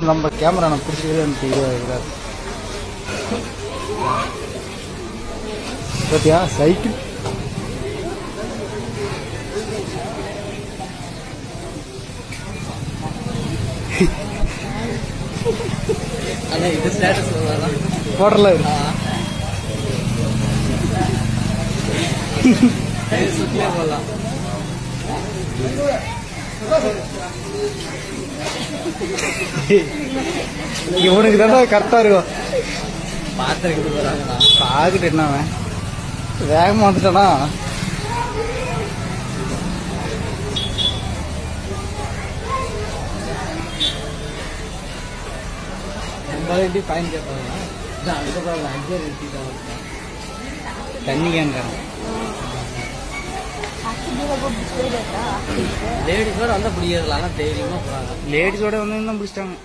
நம்ம கேமரா நான் பிடிச்சிக்கிறதே எனக்கு இதுவாக பார்த்தியா சைக்கிள் போடல. போடலாம். இவனுக்கு தான் கரெக்டாக இருக்கும். பார்த்துட்டு என்ன வேகமாக வந்துட்டானா? எப்படி ஃபைன் கேட்பாங்க தண்ணி கேன்காரன் லேடிஸோட வந்தால் பிடிக்கிறதுல ஆனால் தைரியமாக போகிறாங்க லேடிஸோட வந்து தான் பிடிச்சிட்டாங்க.